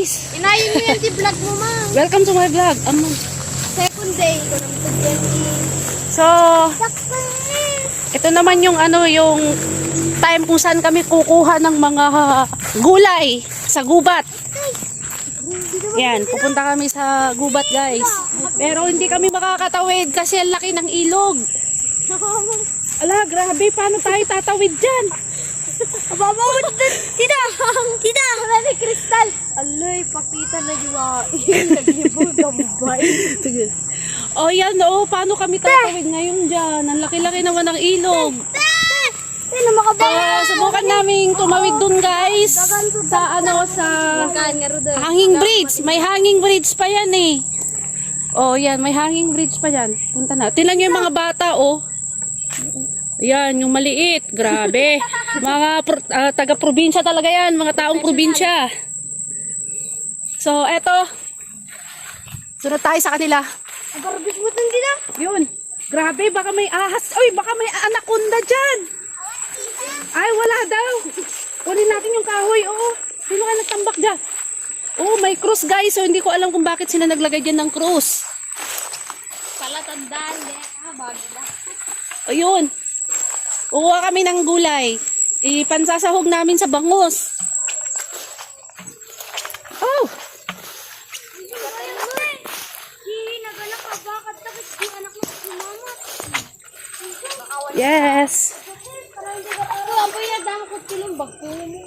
guys. Inayin mo yan vlog mo, ma. Welcome to my vlog. Um, Second day so, ito naman yung ano, yung time kung saan kami kukuha ng mga gulay sa gubat. Yan, pupunta kami sa gubat guys. Pero hindi kami makakatawid kasi ang laki ng ilog. Ala, grabe, paano tayo tatawid dyan? Babawad din. Tita! Tita! Wala ni Crystal. Aloy, pakita na yuwain. Naglibog ang bay. Sige. O yan, oo, paano kami tatawid ngayon dyan? Ang laki-laki naman ng ilog. Sino makabay? So, subukan namin tumawid dun guys. Sa ano, sa hanging bridge. May hanging bridge pa yan eh. Oh, yan, may hanging bridge pa yan. Punta na. Tingnan nyo yung mga bata, oh. Yan, yung maliit. Grabe. mga ah, taga-probinsya talaga yan. Mga taong probinsya. So, eto. Sunod tayo sa kanila. Garbis mo din dito. Yun. Grabe, baka may ahas. Uy, baka may anaconda dyan. Ay, wala daw. Kunin natin yung kahoy, oo. Sino ka nagtambak dyan? Oh, may cross guys. So, hindi ko alam kung bakit sila naglagay dyan ng cross. Pala tandaan. Ah, bago ba? Ayun. Kukuha kami ng gulay. Ipansasahog namin sa bangus. Oh! Naganak ka, bakit tapos yung anak mo si mama? Yes. Ako, ang boy na dama ko silong bagko mo.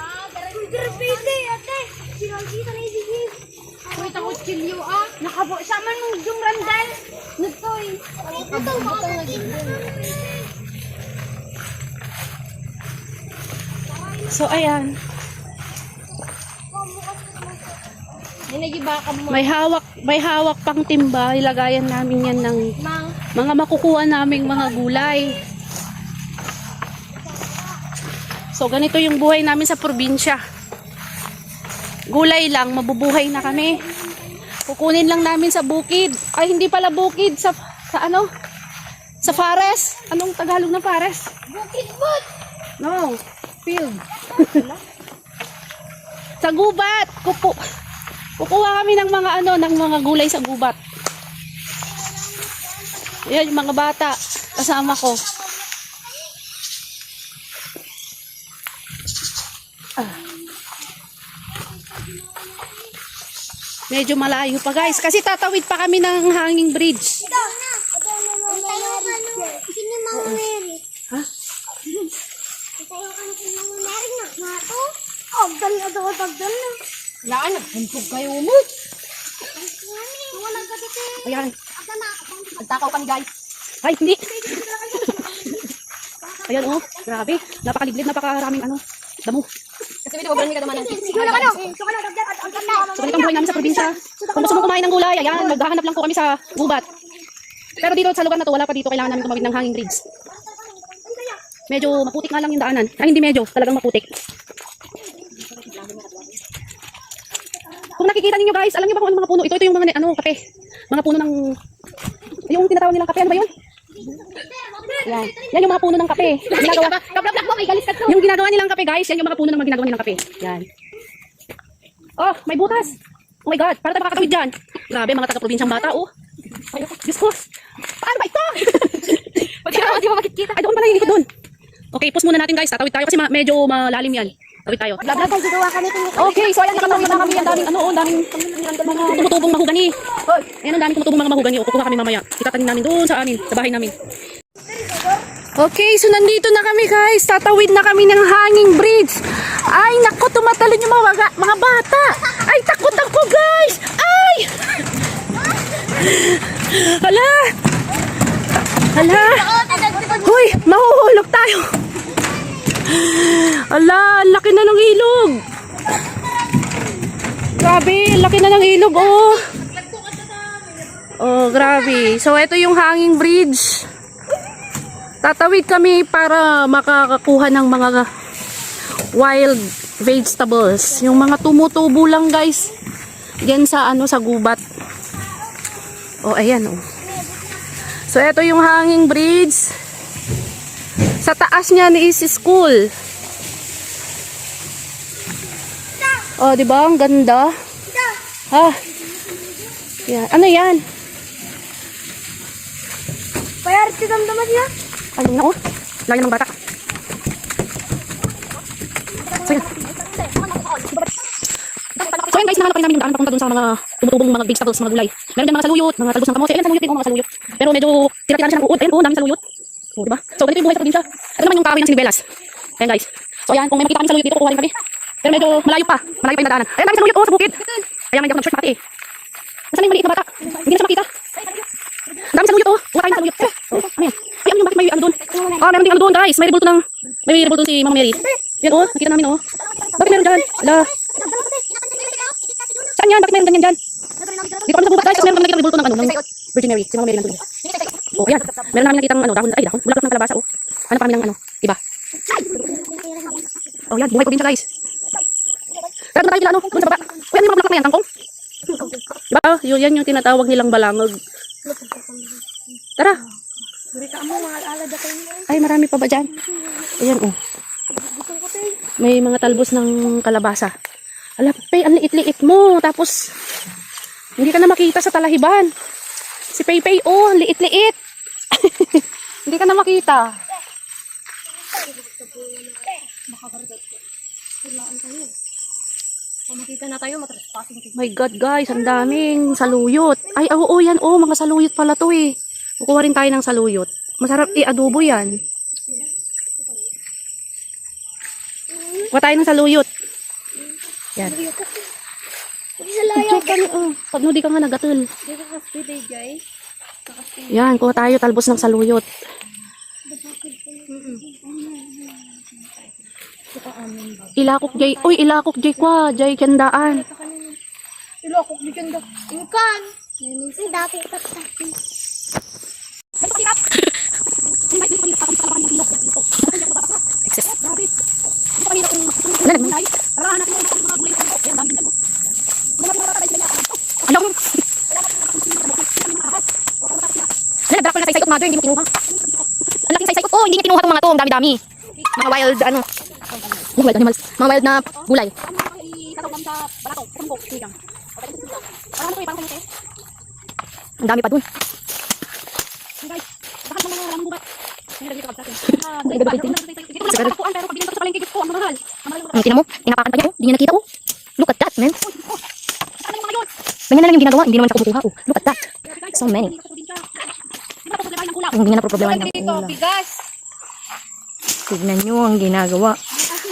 Ah, garapite, ate. Sinagkita na isigib. Wait, ako chilyo ah. Nakabo, sama nung yung randal. Nagtoy. Nakabutang na gigil. So, ayan. May hawak, may hawak pang timba. Ilagayan namin yan ng mga makukuha naming mga gulay. So, ganito yung buhay namin sa probinsya. Gulay lang, mabubuhay na kami. Kukunin lang namin sa bukid. Ay, hindi pala bukid. Sa, sa ano? Sa forest. Anong Tagalog ng forest? Bukid bot. No, field. sa gubat. Kupu kukuha kami ng mga ano, ng mga gulay sa gubat. Yan, yung mga bata. Kasama ko. Ah. Medyo malayo pa guys. Kasi tatawid pa kami ng hanging bridge. Ito na. Ito na mga Sino mga Mary? Ha? Tayo ka na si Mama Mary na. Nga to? Agdal na. Laan, nagpuntog kayo mo. Walang katite. Ayan. Aga na. Nagtakaw kami guys. Ay, hindi. Ayan oh, grabe. Napakaliblib, napakaraming ano, damo. Kasi may nawawalan ka naman ng Wala ka na. Suka na agdal at agdal na. So, ganito ang buhay namin sa probinsya. Kung gusto mo kumain ng gulay, ayan, maghahanap lang po kami sa gubat. Pero dito sa lugar na to, wala pa dito, kailangan namin tumawid ng hanging bridge. Medyo maputik nga lang yung daanan. Ay, hindi medyo, talagang maputik. Kung nakikita ninyo guys, alam niyo ba kung ano mga puno? Ito, ito yung mga, ano, kape. Mga puno ng, yung tinatawag nilang kape, ano ba yun? Yan. Yan yung mga puno ng kape. Ginagawa, Kablak mo, may galis ka yung ginagawa nilang kape guys, yan yung mga puno ng mga ginagawa nilang kape. Yan. Oh, may butas. Oh my God, para tayo makakatawid dyan. Grabe, mga taga-probinsyang bata, oh. Ay, Diyos ko. Paano ba ito? Pag di mo makikita. Ay, doon pala yung doon. Okay, pause muna natin guys. Tatawid tayo kasi medyo malalim yan. Tawid tayo. Lablab ang gagawa ka nito. Okay, so ayan, nakatawid na kami. Ang daming, ano, oh, daming mga tumutubong mahugani. Ayan, ang daming tumutubong mga mahugani. O, kukuha kami mamaya. Itatanim namin doon sa amin, sa bahay namin. Okay, so nandito na kami guys. Tatawid na kami ng hanging bridge. Ay, naku, tumatalon yung mga, waga- mga bata. Ay, takot ako guys. Ay! Hala! Hala! Hoy, mahuhulog tayo. Ala, laki na ng ilog. Grabe, laki na ng ilog, oh. Oh, grabe. So, ito yung hanging bridge. Tatawid kami para makakakuha ng mga wild vegetables. Yung mga tumutubo lang, guys. Diyan sa, ano, sa gubat. Oh, ayan, oh. So, ito yung hanging bridge. Sa taas niya is school. Oh, di ba? Ang ganda. Ha? Yan. Ano yan? Payar si damdaman niya. Ano na oh? Layo ng bata. So yan. So yan guys, nahanap pa rin namin yung daan papunta dun sa mga tumutubong mga vegetables, mga gulay. Meron din mga saluyot, mga talbos ng kamote. Ayan, saluyot din, oh, mga saluyot. Pero medyo tira-tira siya ng uod. Ayan, oh, dami saluyot. Oh, diba? So, ganito yung buhay sa probinsya. Ito naman yung kahoy ng sinibelas. Ayan guys. So ayan, kung may makita kami saluyot dito, kukuha rin kami. Pero medyo malayo pa. Malayo pa yung nadaanan. Ayan, dami saluyot, oh, sa bukid. Ayan, hindi ako nag-short makati eh. Nasaan na yung maliit na bata? Hindi na siya makita. Dami saluyot, oh. Kuha tayo ng saluyot. Oh, ano yan? Ay, ano yung bakit may ano doon? Ah, meron ding ano doon, guys. May rebulto ng... May rebulto si Mama Mary. Yan, oh. Nakita namin, oh. Bakit meron dyan? Ala. Saan yan? Bakit meron ganyan dyan? Dito kami sa gubat, guys. Tapos meron kami nakita rebulto ng ano, ng Virgin Mary. Si Mama Mary nandun. Oh, ayan. Meron namin nakitang ano, dahon. Ay, dahon. Bulaklak ng kalabasa, oh. Hanap kami ng ano, iba. Oh, yan. Buhay probinsya, guys. Tara, doon tayo nila, ano, doon sa baba. Oh, yan yung mga bulaklak na yan, kangkong. Diba? Oh, yun, yan yung tinatawag nilang balangog. Tara. Ay, marami pa ba dyan? Ayan, oh. May mga talbos ng kalabasa. Ala, Pei, ang liit-liit mo. Tapos, hindi ka na makita sa talahiban. Si Pei, oh, liit-liit. hindi ka na makita. Makita na tayo, matrespassing. My God, guys, ang daming saluyot. Ay, oo, oh, yan, oh, mga saluyot pala to eh. Kukuha rin tayo ng saluyot. Masarap i-adobo yan. Kuha tayo ng saluyot. Yan. Hindi sa layo. Check ka oh. Pag nudi ka nga nagatul. Dito eh, guys. Yan, kuha tayo talbos ng saluyot. Ilakok jay. Uy, ilakok jay kwa. Jay kandaan. Ilokok di ganda. Ingkan. Ang dati patati. Excess. Alam mo. Wala, dapat mother, hindi mo kinuha. Ang laking saysayot. Oh, hindi niya kinuha tong mga to. Ang dami-dami. Mga wild, ano. Mga wild animals. Mga wild na gulay. Ang dami pa dun. Ang tina mo, tinapakan pa niya, oh. Hindi niya nakita, oh. Look at that, man. Ganyan na lang yung ginagawa, hindi naman siya kumukuha, oh. Look at that. So many. Hindi na problema ng ulam. bigas. Tignan nyo ang ginagawa.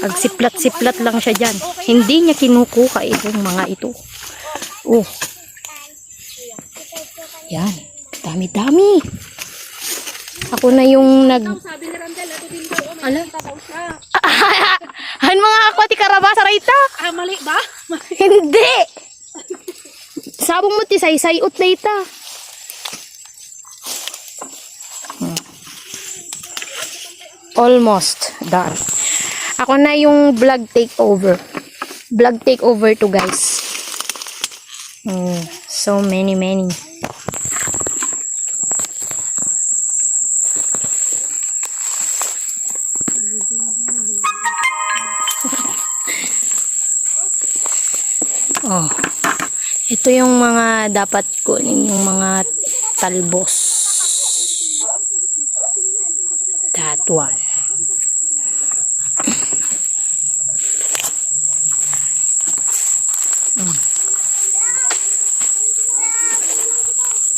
Agsiplat-siplat lang siya dyan. Hindi niya kinukuha itong mga ito. Oh. Yan. Dami-dami. Ako na yung nag... Sabi ni Randel, ito din daw. oh, Ala? Han mga akwati karabasa rayta. Ah, mali ba? Hindi. Sabong mo ti say ut na ita. Almost done. Ako na yung vlog takeover. Vlog takeover to guys. Hmm, so many many. Oh. Ito yung mga dapat kunin, yung mga talbos. That one.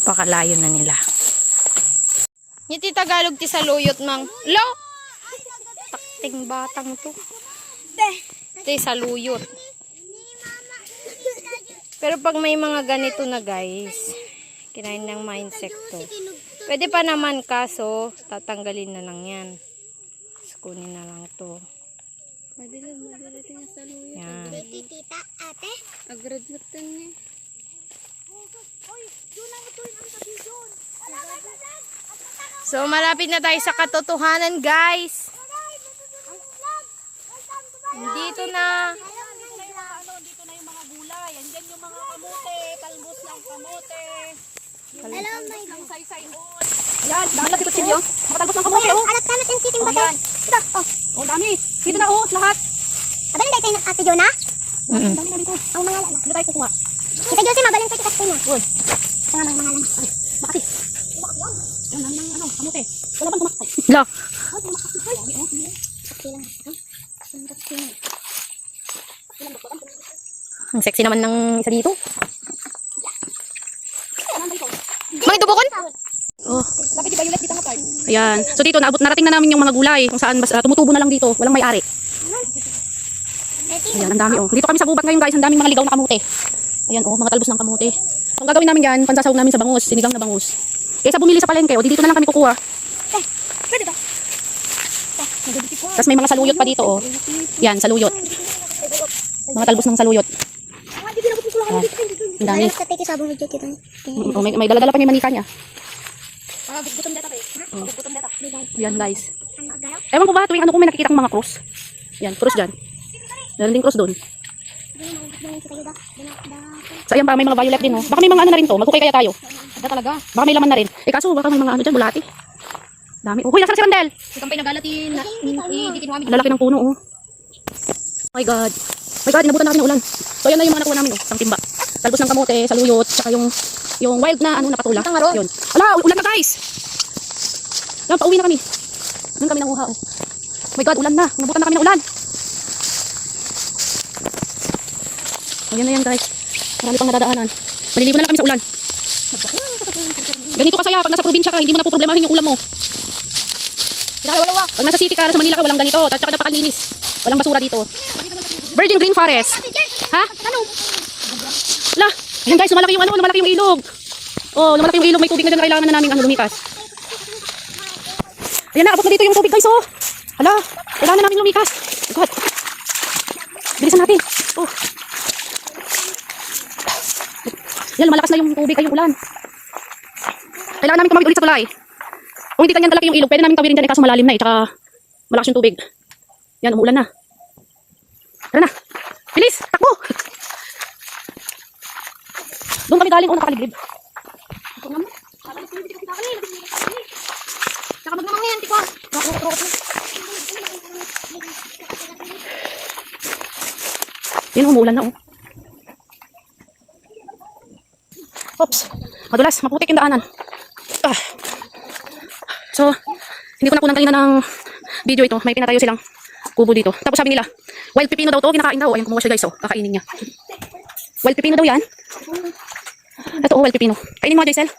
Pakalayo na nila. Ngiti Tagalog ti saluyot mang. Lo! Takting batang to. Ti saluyot. Pero pag may mga ganito na guys, kinain ng mga insekto. Pwede pa naman kaso, tatanggalin na lang yan. Tapos kunin na lang to. Madali din sa saluyot. Yan. Tita, ate? Agrad na to niya. So, malapit na tayo sa katotohanan, guys. Dito na. Hello, my Yan, dahil lang si Kutsilyo. Mga talbos ng kamote, oh. Anak namin ang siting Oh, bato. yan. Ito, oh. Oh, dami. Dito na, oh, lahat. Abang dahil kayo ng ate Jonah? Mm-mm. Ang dami na dito. Ang mga lala. Ano tayo kukuha? Kita Jose, mabalang sa kita na. Good. Ang mga mga lala. Bakit? Ang dami ng ano, kamote. Wala bang? Sakti lang. Ang sexy naman ng isa dito. Mga dubokon? Oh, Bakit di yung dito nga part? ayan. So dito, naabot, narating na namin yung mga gulay kung saan basta tumutubo na lang dito. Walang may-ari. Ayan, ang dami oh. Dito kami sa gubat ngayon guys, ang daming mga ligaw na kamote. Ayan oh, mga talbos ng kamote. Ang gagawin namin yan, pansasawag namin sa bangus, sinigang na bangus. Kaysa bumili sa palengke, oh, di dito na lang kami kukuha. Pwede ba? Tapos may mga saluyot pa dito oh. Yan, saluyot. Mga talbos ng saluyot. Ah, ko Ah, ang dami. Mm, Oh, may, may dala-dala pa yung manika niya. Ah, eh. Oh. Yan guys. Ewan ko ba tuwing ano kung may nakikita kong mga cross. Yan, cross dyan. Meron din cross doon. So ayan pa, may mga violet din oh. Baka may mga ano na rin to. Magkukay kaya tayo. Ada talaga. Baka may laman na rin. Eh kaso baka may mga ano dyan, bulati. Dami. Oh, kuya, saan si Randel? Si Kampay nagalatin. Lalaki ng puno oh. Oh my God. Oh my God, inabutan natin ng ulan. So ayan na yung mga nakuha namin oh. Isang timba. Talbos ng kamote, saluyot, tsaka yung yung wild na ano na patula. Isang maroon. Yun. Ala, ulan na guys. Yan, pauwi na kami. Doon kami nanguha oh. Oh my God, ulan na. Inabutan na kami ng ulan. Ayan na yan guys. Marami pang nadadaanan. Maliligo na lang kami sa ulan. Ganito kasaya pag nasa probinsya ka, hindi mo na po problemahin yung ulam mo. Pag nasa city ka, sa Manila ka, walang ganito. At saka napakalinis. Walang basura dito. Virgin Green Forest. Ha? Ano? La, ayan guys, lumalaki yung ano, lumalaki yung ilog. Oh, lumalaki yung ilog, may tubig na dyan, kailangan na namin ano, lumikas. Ayan na, abot na dito yung tubig guys, oh. Hala, kailangan na namin lumikas. God. Bilisan natin. Oh. Yan, lumalakas na yung tubig, ay yung ulan. Kailangan namin tumawid ulit sa tulay. Kung hindi ganyan kalaki yung ilog, pwede namin tawirin dyan, eh, kaso malalim na eh, tsaka malakas yung tubig. Yan, umuulan na. Tara na. Bilis, takbo. Doon kami galing, oh, nakaliblib. Saka magmamang yan, tiko. Yun, umuulan na, oh. Oops. Madulas, maputik yung daanan. Ah. So, hindi ko nakunan kanina ng video ito. May pinatayo silang kubo dito. Tapos sabi nila, wild pipino daw to, kinakain daw. Ayun, kumuha siya guys, oh. Kakainin niya. Wild pipino daw yan. Ito, oh, wild pipino. Kainin mo, Jaisel.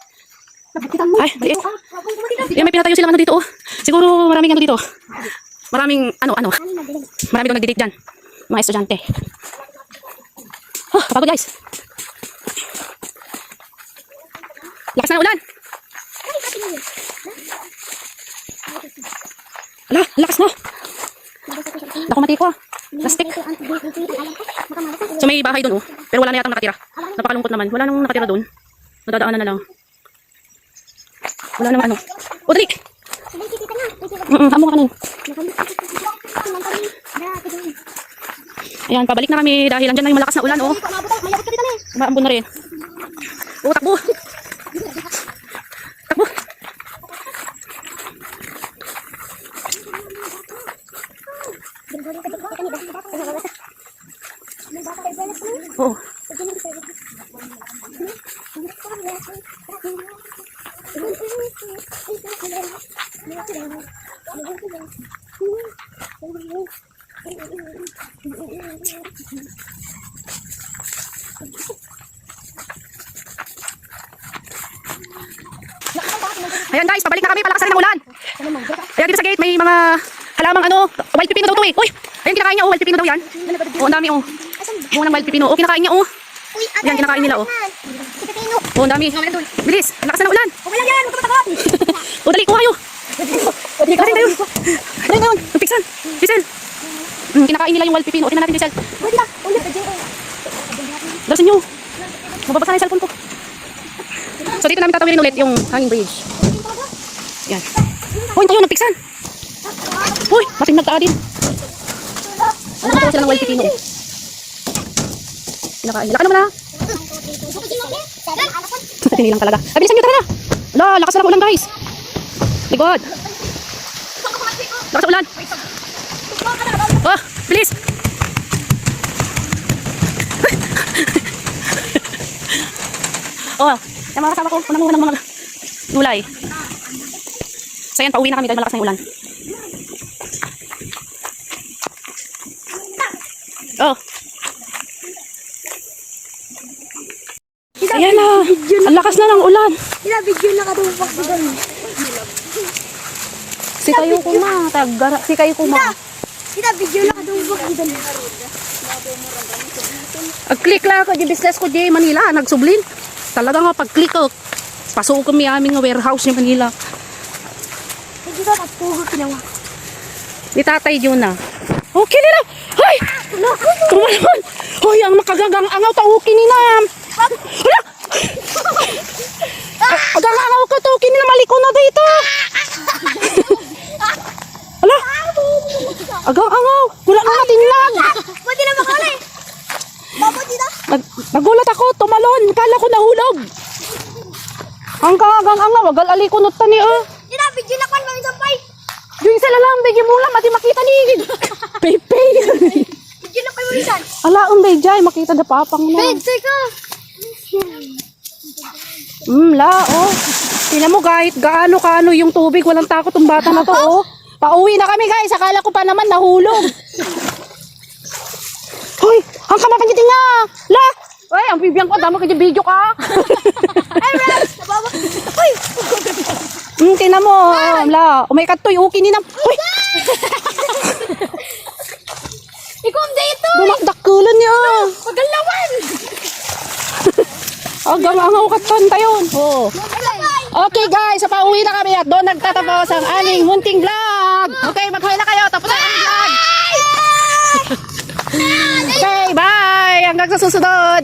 Ay, maliit. Yan, may pinatayo silang ano dito, oh. Siguro maraming ano dito. Maraming, ano, ano. Marami daw nagdidik dyan. Mga estudyante. Oh, kapagod guys. Lakas ng ulan. Ala, lakas na. Naku, matiko. Plastic. So may bahay doon oh. Pero wala na yatang nakatira. Napakalungkot naman. Wala nang nakatira doon. Nadadaanan na lang. Wala nang ano. O, dali. Mm -mm, hamo ka kanin. Ayan, pabalik na kami dahil andyan na yung malakas na ulan oh. Maambon na rin. Oh. Takbo. Ayan guys, pabalik na kami, palakas na ang ulan. Ayan dito sa gate, may mga halamang ano, wild pipino daw to eh. Uy, ayun kinakain niya oh, wild pipino daw yan. Oo, ang dami oh. Bunga ng wild pipino. Oh, kinakain niya oh. Yan, kinakain nila oh. Oh, ang dami. Bilis, lakas na ulan. Okay lang yan, huwag ka matagot. O, dali, kuha kayo. Karin kayo. Karin kayo. Magpiksan. Giselle. Mm, kinakain nila yung wild pipino. O, tingnan natin, Giselle. Pwede lang. Ulit. Dalasin nyo. Mababasa na yung cellphone ko. So, dito namin tatawirin ulit yung hanging bridge. Yan. Uy, tayo, nagpiksan. Uy, mating nagtaa din. Ano ba sila ng wild pipino? Kinakain. Laka naman Tingin lang talaga. Ay, bilisan nyo, tara na. Ala, lakas na ng ulan, guys. Ligod. Lakas ulan. Oh, bilis. oh, yung mga kasama ko, pananguhan ng mga gulay. So yan, pauwi na kami dahil malakas na ulan. Oh. Ayan na. Ang lakas na ng ulan. Pinabigyan na katubak ko doon. Si kayo ko ma. Tagara. Si kayo ko ma. Pinabigyan na katubak ko doon. Ag-click lang ako di business ko di Manila. Nagsublin. Talaga nga pag-click ko. Pasok kami aming warehouse ni Manila. Hindi ka katubak kinawa. Ni tatay yun na. Okay nila. Hoy! Tumalon! Hoy, ang makagagang angaw taukin ni nam. Hala! Agang angaw ka taukin nila maliko na dito. Hala! Agang angaw. Wala na matinlag. Pwede na makali. Babo dito. Nag nagulat ako, tumalon. Kala ko nahulog. Ang kagang angaw, wagal alikunot ta ni oh. Pinabigyan na kan kami sa pay. Yung isa lang, bigyan mo lang, mati makita ni Pepe. Bigyan na kayo mo isan. Ala, ang jay, makita na papang na. Pwede ka. Hmm, la, oh. Tingnan mo kahit gaano kaano yung tubig, walang takot ang bata na to, oh. Pauwi na kami, guys. Akala ko pa naman nahulog. Hoy, ang kamapangitin nga. La, Uy, ang bibiyang ko, damo ka dyan video ka. Ay, Rex. Ay. Hmm, tingnan mo, la. Umay ka to'y, okay ni nam. Hoy, Ikaw dito. bumakdakulan niya. Pagalawan. Agang angaw katan tayon. Oo. Okay guys, sa pauwi na kami at doon nagtatapos ang aming munting vlog. Okay, mag-hi na kayo. Tapos ang aming vlog. Okay, bye! Hanggang sa susunod.